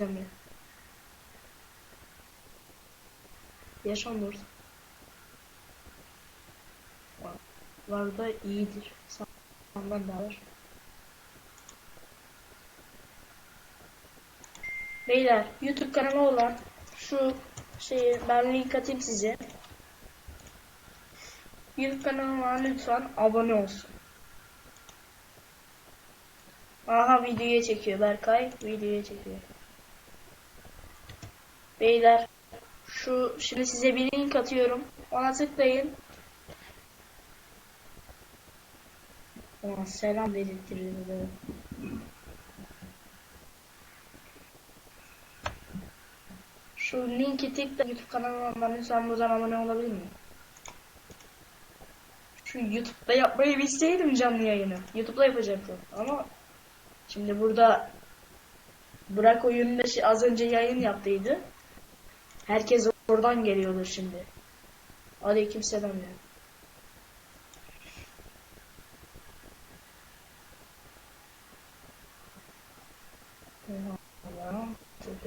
mi? Yaşamıyoruz. Var da iyidir. Sağdan da var. Beyler YouTube kanalı olan şu şeyi ben link atayım size. YouTube kanalıma lütfen abone olsun. Aha videoya çekiyor Berkay. Videoya çekiyor. Beyler şu şimdi size bir link atıyorum. Ona tıklayın. Ulan selam dedirttirdim de. Şu linki tıkla YouTube kanalıma lütfen buradan abone olabilir miyim? Şu YouTube'da yapmayı bilseydim canlı yayını. YouTube'da yapacaktım ama şimdi burada Burak oyununda şi- az önce yayın yaptıydı. Herkes oradan geliyordur şimdi. Aleyküm selam ya. Oha.